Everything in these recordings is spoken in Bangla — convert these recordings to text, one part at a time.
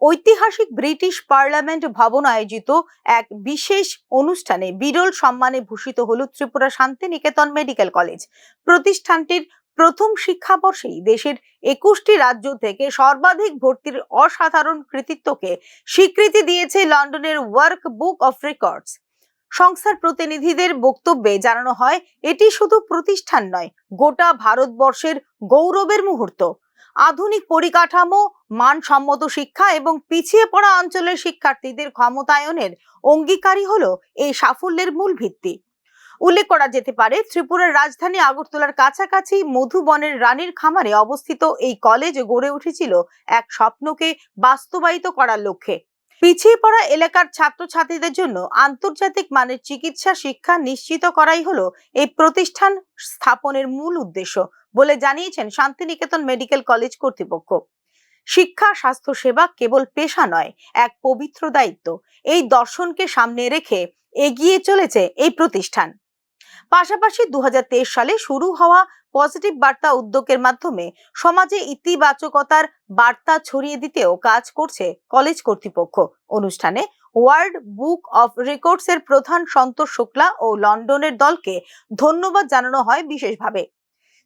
ঐতিহাসিক ব্রিটিশ পার্লামেন্ট ভবন আয়োজিত এক বিশেষ অনুষ্ঠানে বিরল সম্মানে ভূষিত হল ত্রিপুরা শান্তিনিকেতন মেডিকেল কলেজ। প্রতিষ্ঠানটির প্রথম শিক্ষাবর্ষেই দেশের একুশটি রাজ্য থেকে সর্বাধিক ভর্তির অসাধারণ কৃতিত্বকে স্বীকৃতি দিয়েছে লন্ডনের ওয়ার্ক বুক অফ রেকর্ডস। সংস্থার প্রতিনিধিদের বক্তব্যে জানানো হয়, এটি শুধু প্রতিষ্ঠান নয়, গোটা ভারতবর্ষের গৌরবের মুহূর্ত। আধুনিক পরিকাঠামো, মানসম্মত শিক্ষা এবং পিছিয়ে পড়া অঞ্চলের শিক্ষার্থীদের ক্ষমতায়নের অঙ্গীকারী হল এই সাফল্যের মূল ভিত্তি। উল্লেখ করা যেতে পারে, ত্রিপুরার রাজধানী আগরতলার কাছাকাছি মধুবনের রানীর খামারে অবস্থিত এই কলেজ গড়ে উঠেছিল এক স্বপ্নকে বাস্তবায়িত করার লক্ষ্যে। পিছিয়ে পড়া এলাকার ছাত্রছাত্রীদের জন্য আন্তর্জাতিক মানের চিকিৎসা শিক্ষা নিশ্চিত করাই হলো এই প্রতিষ্ঠান স্থাপনের মূল উদ্দেশ্য বলে জানিয়েছেন শান্তিনিকেতন মেডিকেল কলেজ কর্তৃপক্ষ। শিক্ষা স্বাস্থ্য সেবা কেবল পেশা নয়, এক পবিত্র দায়িত্ব। এই দর্শনকে সামনে রেখে এগিয়ে চলেছে এই প্রতিষ্ঠান। পাশাপাশি দু হাজার তেইশ সালে শুরু হওয়া পজিটিভ বার্তা উদ্যোগের মাধ্যমে সমাজে ইতিবাচকতার বার্তা ছড়িয়ে দিতেও কাজ করছে কলেজ কর্তৃপক্ষ। অনুষ্ঠানে ওয়ার্ল্ড বুক অফ রেকর্ডস এর প্রধান সন্তোষ শুক্লা ও লন্ডনের দলকে ধন্যবাদ জানানো হয় বিশেষভাবে।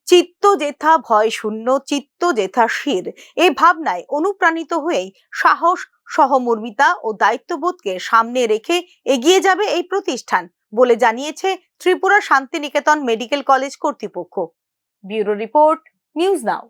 চিত্ত জেথা ভয় শূন্য, চিত্ত জেথা শির এই ভাবনায় অনুপ্রাণিত হয়েই সাহস, সহমর্মিতা ও দায়িত্ববোধকে সামনে রেখে এগিয়ে যাবে এই প্রতিষ্ঠান। বলে জানিয়েছে ত্রিপুরা শান্তিনিকেতন মেডিকেল কলেজ কর্তৃপক্ষ। Bureau report news now.